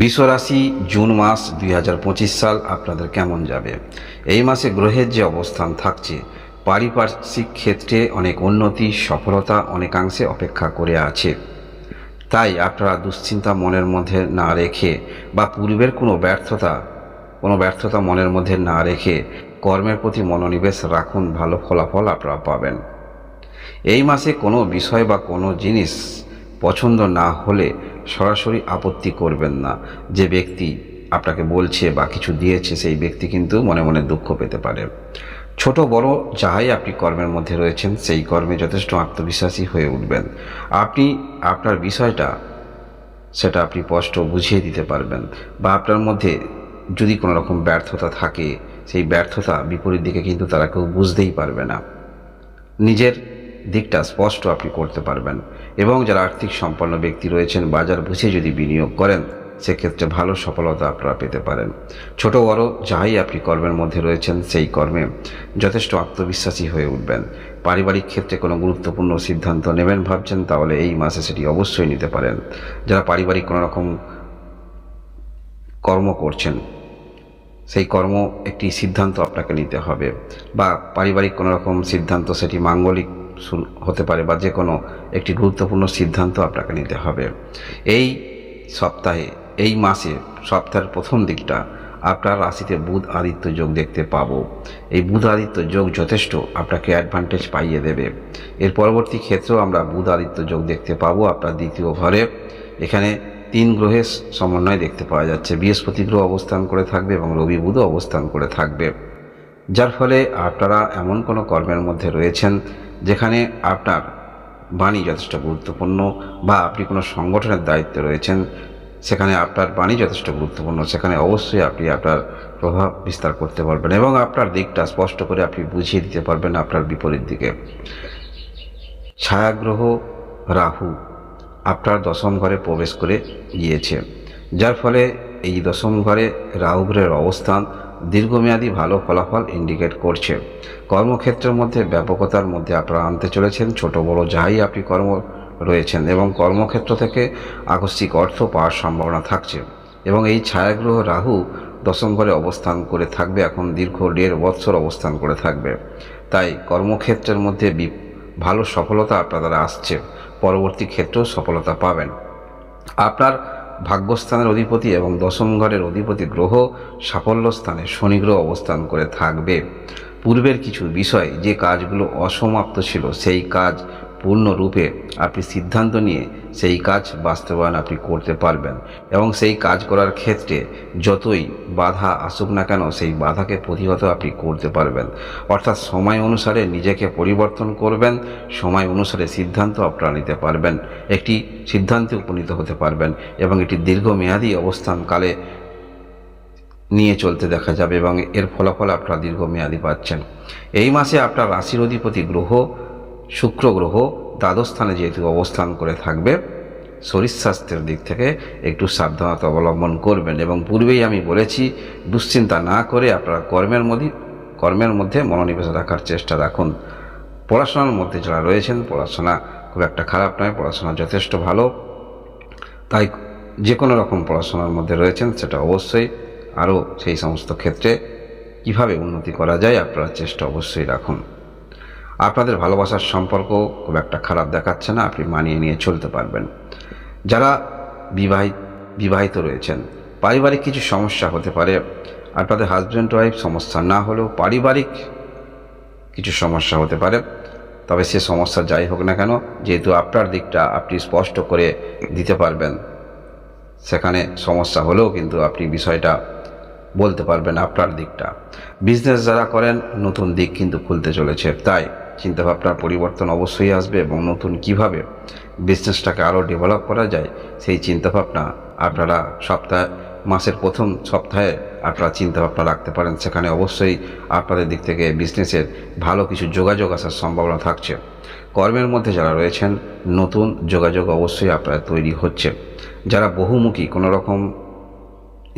বিশ্বরাশি June মাস দুই হাজার পঁচিশ সাল আপনাদের কেমন যাবে? এই মাসে গ্রহের যে অবস্থান থাকছে, পারিপার্শ্বিক ক্ষেত্রে অনেক উন্নতি, সফলতা অনেকাংশে অপেক্ষা করে আছে। তাই আপনারা দুশ্চিন্তা মনের মধ্যে না রেখে বা পূর্বের কোনো ব্যর্থতা কোনো ব্যর্থতা মনের মধ্যে না রেখে কর্মের প্রতি মনোনিবেশ রাখুন, ভালো ফলাফল আপনারা পাবেন। এই মাসে কোনো বিষয় বা কোনো জিনিস পছন্দ না হলে সরাসরি আপত্তি করবেন না। যে ব্যক্তি আপনাকে বলছে বা কিছু দিয়েছে, সেই ব্যক্তি কিন্তু মনে মনে দুঃখ পেতে পারে। ছোট বড় যাহাই আপনি কর্মের মধ্যে রয়েছেন, সেই কর্মে যথেষ্ট আত্মবিশ্বাসী হয়ে উঠবেন। আপনি, আপনার বিষয়টা, সেটা আপনি স্পষ্ট বুঝিয়ে দিতে পারবেন বা আপনার মধ্যে যদি কোনো রকম ব্যর্থতা থাকে, সেই ব্যর্থতা বিপরীত দিকে কিন্তু তারা কেউ বুঝতেই পারবে না। নিজের দিকটা স্পষ্ট আপনি করতে পারবেন। এবং যারা আর্থিক সম্পন্ন ব্যক্তি রয়েছেন, বাজার বুঝে যদি বিনিয়োগ করেন, সেক্ষেত্রে ভালো সফলতা আপনারা পেতে পারেন। ছোট বড় যাই আপনি কর্মের মধ্যে রয়েছেন, সেই কর্মে যথেষ্ট আত্মবিশ্বাসী হয়ে উঠবেন। পারিবারিক ক্ষেত্রে কোনো গুরুত্বপূর্ণ সিদ্ধান্ত নেবেন ভাবছেন, তাহলে এই মাসে সেটি অবশ্যই নিতে পারেন। যারা পারিবারিক কোনো রকম কর্ম করছেন, সেই কর্ম একটি সিদ্ধান্ত আপনাকে নিতে হবে। বা পারিবারিক কোনো রকম সিদ্ধান্ত, সেটি মাঙ্গলিক হতে পারে বা যে কোনো একটি গুরুত্বপূর্ণ সিদ্ধান্ত আপনাকে নিতে হবে। এই সপ্তাহে, এই মাসে, সপ্তাহের প্রথম দিকটা আপনার রাশিতে বুধ আদিত্য যোগ দেখতে পাবো। এই বুধ আদিত্য যোগ যথেষ্ট আপনাকে অ্যাডভান্টেজ পাইয়ে দেবে। এর পরবর্তী ক্ষেত্রেও আমরা বুধ আদিত্য যোগ দেখতে পাবো আপনার দ্বিতীয় ঘরে। এখানে তিন গ্রহের সমন্বয় দেখতে পাওয়া যাচ্ছে। বৃহস্পতি গ্রহ অবস্থান করে থাকবে এবং রবি বুধও অবস্থান করে থাকবে। যার ফলে আপনারা এমন কোনো কর্মের মধ্যে রয়েছেন যেখানে আপনার বাণী যথেষ্ট গুরুত্বপূর্ণ বা আপনি কোনো সংগঠনের দায়িত্বে রয়েছেন, সেখানে আপনার বাণী যথেষ্ট গুরুত্বপূর্ণ, সেখানে অবশ্যই আপনি আপনার প্রভাব বিস্তার করতে পারবেন এবং আপনার দিকটা স্পষ্ট করে আপনি বুঝিয়ে দিতে পারবেন আপনার বিপরীত দিকে। ছায়াগ্রহ রাহু আপনার দশম ঘরে প্রবেশ করে গিয়েছে, যার ফলে এই দশম ঘরে রাহু গ্রহের অবস্থান দীর্ঘমেয়াদী ভালো ফলাফল ইন্ডিকেট করছে। কর্মক্ষেত্রের মধ্যে ব্যাপকতার মধ্যে আপনারা আনতে চলেছেন। ছোট, বড় যাই আপনি কর্ম রয়েছেন এবং কর্মক্ষেত্র থেকে আকস্মিক অর্থ পাওয়ার সম্ভাবনা থাকছে এবং এই ছায়াগ্রহ রাহু দশম ঘরে অবস্থান করে থাকবে, এখন দীর্ঘ দেড় বৎসর অবস্থান করে থাকবে। তাই কর্মক্ষেত্রের মধ্যে ভালো সফলতা আপনার আসছে। পরবর্তী ক্ষেত্রেও সফলতা পাবেন। আপনার ভাগ্যস্থানের অধিপতি এবং দশম ঘরের অধিপতি গ্রহ সাফল্য স্থানে শনিগ্রহ অবস্থান করে থাকবে। পূর্বের কিছু বিষয়, যে কাজগুলো অসমাপ্ত ছিল, সেই কাজ পূর্ণরূপে আপনি সিদ্ধান্ত নিয়ে সেই কাজ বাস্তবায়ন আপনি করতে পারবেন। এবং সেই কাজ করার ক্ষেত্রে যতই বাধা আসুক না কেন, সেই বাধাকে প্রতিহত আপনি করতে পারবেন। অর্থাৎ সময় অনুসারে নিজেকে পরিবর্তন করবেন, সময় অনুসারে সিদ্ধান্ত আপনারা নিতে পারবেন। একটি সিদ্ধান্তে উপনীত হতে পারবেন এবং এটি দীর্ঘমেয়াদী অবস্থানকালে নিয়ে চলতে দেখা যাবে এবং এর ফলাফল আপনারা দীর্ঘমেয়াদী পাচ্ছেন। এই মাসে আপনার রাশির অধিপতি গ্রহ শুক্র গ্রহ দ্বাদশ স্থানে যেহেতু অবস্থান করে থাকবে, শরীর স্বাস্থ্যের দিক থেকে একটু সাবধানতা অবলম্বন করবেন। এবং পূর্বেই আমি বলেছি, দুশ্চিন্তা না করে আপনারা কর্মের মধ্যে কর্মের মধ্যে মনোনিবেশ রাখার চেষ্টা রাখুন। পড়াশোনার মধ্যে যারা রয়েছেন, পড়াশোনা খুব একটা খারাপ নয়, পড়াশোনা যথেষ্ট ভালো। তাই যে কোনো রকম পড়াশোনার মধ্যে রয়েছেন, সেটা অবশ্যই আরও সেই সমস্ত ক্ষেত্রে কীভাবে উন্নতি করা যায় আপনারা চেষ্টা অবশ্যই রাখুন। আপনাদের ভালোবাসার সম্পর্ক খুব একটা খারাপ দেখাচ্ছে না, আপনি মানিয়ে নিয়ে চলতে পারবেন। যারা বিবাহিত বিবাহিত রয়েছেন, পারিবারিক কিছু সমস্যা হতে পারে, আপনাদের হাজব্যান্ড ওয়াইফ সমস্যা না হলেও পারিবারিক কিছু সমস্যা হতে পারে, তবে সে সমস্যা যাই হোক না কেন, যেহেতু আপনার দিকটা আপনি স্পষ্ট করে দিতে পারবেন, সেখানে সমস্যা হলেও কিন্তু আপনি বিষয়টা বলতে পারবেন আপনার দিকটা। বিজনেস যারা করেন, নতুন দিক কিন্তু খুলতে চলেছে, তাই চিন্তাভাবনার পরিবর্তন অবশ্যই আসবে এবং নতুন কীভাবে বিজনেসটাকে আরও ডেভেলপ করা যায়, সেই চিন্তাভাবনা আপনারা সপ্তাহে, মাসের প্রথম সপ্তাহে আপনারা চিন্তাভাবনা রাখতে পারেন। সেখানে অবশ্যই আপনাদের দিক থেকে বিজনেসের ভালো কিছু যোগাযোগ আসার সম্ভাবনা থাকছে। কর্মের মধ্যে যারা রয়েছেন, নতুন যোগাযোগ অবশ্যই আপনার তৈরি হচ্ছে। যারা বহুমুখী কোনো রকম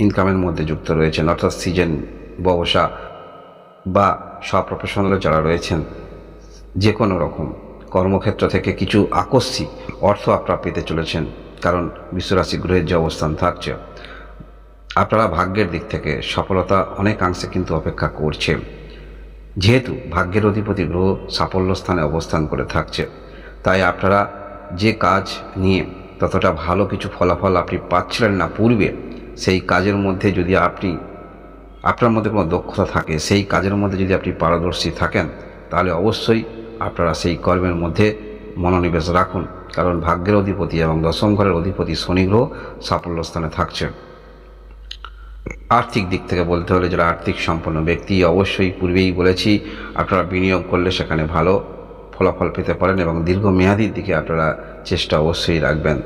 ইনকামের মধ্যে যুক্ত রয়েছেন, অর্থাৎ সিজন ব্যবসা বা সব প্রফেশনাল যারা রয়েছেন যে কোনো রকম। কর্মক্ষেত্র থেকে কিছু আকস্মিক অর্থ আপনারা পেতে চলেছেন, কারণ বিশ্বরাশি গ্রহের যে অবস্থান থাকছে, আপনারা ভাগ্যের দিক থেকে সফলতা অনেকাংশে কিন্তু অপেক্ষা করছে। যেহেতু ভাগ্যের অধিপতি গ্রহ সাফল্য স্থানে অবস্থান করে থাকছে, তাই আপনারা যে কাজ নিয়ে ততটা ভালো কিছু ফলাফল আপনি পাচ্ছিলেন না পূর্বে, সেই কাজের মধ্যে যদি আপনি, আপনার মধ্যে কোনো দক্ষতা থাকে, সেই কাজের মধ্যে যদি আপনি পারদর্শী থাকেন, তাহলে অবশ্যই আপনারা সেই কর্মের মধ্যে মনোনিবেশ রাখুন, কারণ ভাগ্যের অধিপতি এবং দশম ঘরের অধিপতি শনি গ্রহ সাফল্য স্থানে থাকছে। আর্থিক দিক থেকে বলতে হলে যারা আর্থিক সম্পন্ন ব্যক্তি, অবশ্যই পূর্বেই বলেছি, আপনারা বিনিয়োগ করলে সেখানে ভালো ফলাফল পেতে পারেন এবং দীর্ঘমেয়াদীর দিকে আপনারা চেষ্টা অবশ্যই রাখবেন।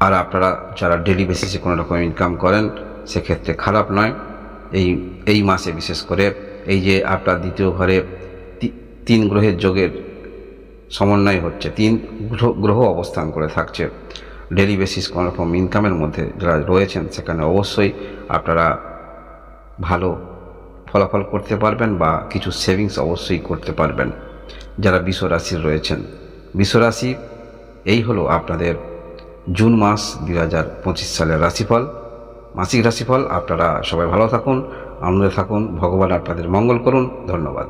আর আপনারা যারা ডেলি বেসিসে কোনো রকম ইনকাম করেন, সেক্ষেত্রে খারাপ নয়। এই এই মাসে বিশেষ করে এই যে আপনার দ্বিতীয় ঘরে তিন গ্রহের যোগের সমন্বয় হচ্ছে। তিন গ্রহ অবস্থান করে থাকছে। ডেলি বেসিস কোনো রকম ইনকামের মধ্যে যারা রয়েছেন সেখানে অবশ্যই আপনারা ভালো ফলাফল করতে পারবেন বা কিছু সেভিংস অবশ্যই করতে পারবেন। যারা বিশ্ব রাশির রয়েছেন বিশ্ব রাশি, এই হলো আপনাদের জুন মাস দুই হাজার পঁচিশ সালের রাশিফল। মাসিক রাশিফল, আপনারা সবাই ভালো থাকুন, আনন্দে থাকুন, ভগবান আপনাদের মঙ্গল করুন। ধন্যবাদ।